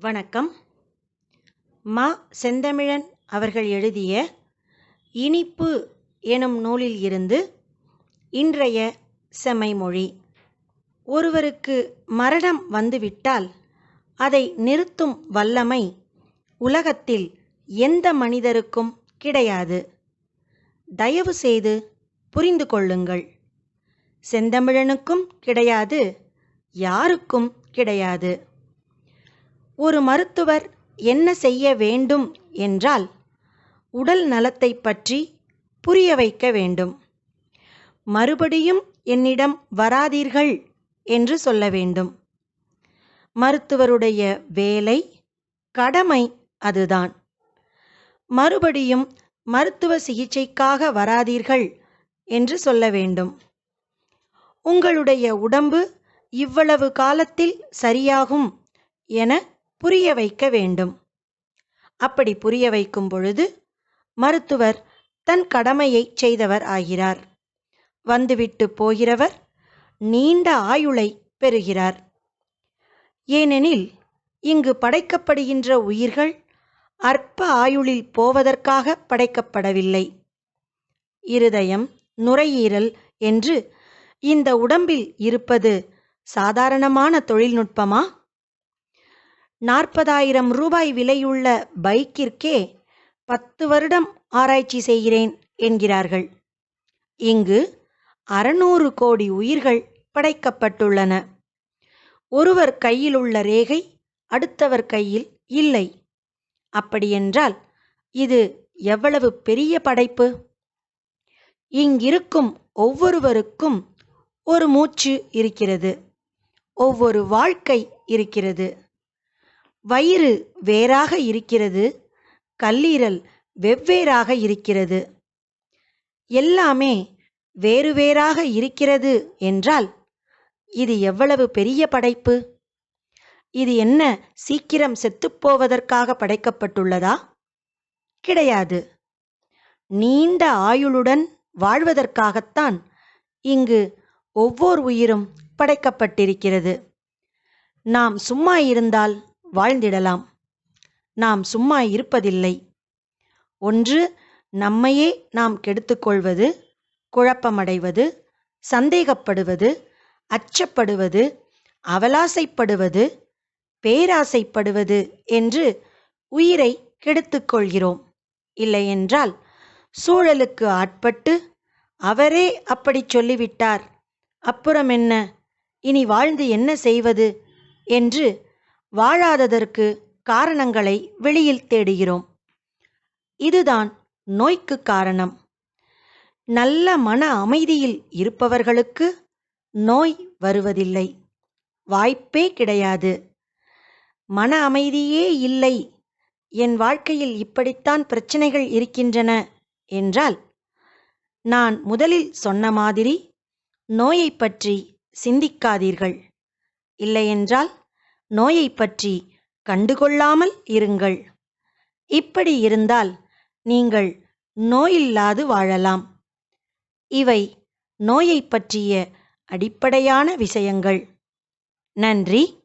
வணக்கம். மா செந்தமிழன் அவர்கள் எழுதிய இனிப்பு எனும் நூலில் இருந்து இன்றைய செமைமொழி. ஒருவருக்கு மரணம் வந்துவிட்டால் அதை நிறுத்தும் வல்லமை உலகத்தில் எந்த மனிதருக்கும் கிடையாது. தயவு செய்து புரிந்து கொள்ளுங்கள். செந்தமிழனுக்கும் கிடையாது யாருக்கும் கிடையாது. ஒரு மருத்துவர் என்ன செய்ய வேண்டும் என்றால் உடல் நலத்தை பற்றி புரிய வைக்க வேண்டும். மறுபடியும் என்னிடம் வராதீர்கள் என்று சொல்ல வேண்டும். மருத்துவருடைய வேலை கடமை அதுதான். மறுபடியும் மருத்துவ சிகிச்சைக்காக வராதீர்கள் என்று சொல்ல வேண்டும். உங்களுடைய உடம்பு இவ்வளவு காலத்தில் சரியாகும் என புரிய வைக்க வேண்டும். அப்படி புரிய வைக்கும் பொழுது மருத்துவர் தன் கடமையை செய்தவர் ஆகிறார். வந்துவிட்டு போகிறவர் நீண்ட ஆயுளை பெறுகிறார். ஏனெனில் இங்கு படைக்கப்படுகின்ற உயிர்கள் அற்ப ஆயுளில் போவதற்காக படைக்கப்படவில்லை. இருதயம் நுரையீரல் என்று இந்த உடம்பில் இருப்பது சாதாரணமான தொழில்நுட்பமா? நாற்பதாயிரம் ரூபாய் விலையுள்ள பைக்கிற்கே பத்து வருடம் ஆராய்ச்சி செய்கிறேன் என்கிறார்கள். இங்கு அறுநூறு கோடி உயிர்கள் படைக்கப்பட்டுள்ளன. ஒருவர் கையில் உள்ள ரேகை அடுத்தவர் கையில் இல்லை. அப்படியென்றால் இது எவ்வளவு பெரிய படைப்பு? இங்கிருக்கும் ஒவ்வொருவருக்கும் ஒரு மூச்சு இருக்கிறது ஒவ்வொரு வாழ்க்கை இருக்கிறது. வயிறு வேறாக இருக்கிறது கல்லீரல் வெவ்வேறாக இருக்கிறது. எல்லாமே வேறு வேறாக இருக்கிறது என்றால் இது எவ்வளவு பெரிய படைப்பு? இது என்ன சீக்கிரம் செத்துப்போவதற்காக படைக்கப்பட்டுள்ளதா? கிடையாது. நீண்ட ஆயுளுடன் வாழ்வதற்காகத்தான் இங்கு ஒவ்வொரு உயிரும் படைக்கப்பட்டிருக்கிறது. நாம் சும்மா இருந்தால் வாழ்ந்திடலாம். நாம் சும்மா இருப்பதில்லை. ஒன்று நம்மையே நாம் கெடுத்துக்கொள்வது குழப்பமடைவது சந்தேகப்படுவது அச்சப்படுவது அவலாசைப்படுவது பேராசைப்படுவது என்று உயிரை கெடுத்துக்கொள்கிறோம். இல்லையென்றால் சூழலுக்கு ஆட்பட்டு அவரே அப்படி சொல்லிவிட்டார். அப்புறம் என்ன? இனி வாழ்ந்து என்ன செய்வது? என்று வாழாததற்கு காரணங்களை வெளியில் தேடுகிறோம். இதுதான் நோய்க்கு காரணம். நல்ல மன அமைதியில் இருப்பவர்களுக்கு நோய் வருவதில்லை. வாய்ப்பே கிடையாது. மன அமைதியே இல்லை. என் வாழ்க்கையில் இப்படித்தான் பிரச்சனைகள் இருக்கின்றன என்றால் நான் முதலில் சொன்ன மாதிரி நோயை பற்றி சிந்திக்காதீர்கள். இல்லையென்றால் நோயை பற்றி கண்டுகொள்ளாமல் இருங்கள். இப்படி இருந்தால் நீங்கள் நோயில்லாது வாழலாம். இவை நோயை பற்றிய அடிப்படையான விஷயங்கள். நன்றி.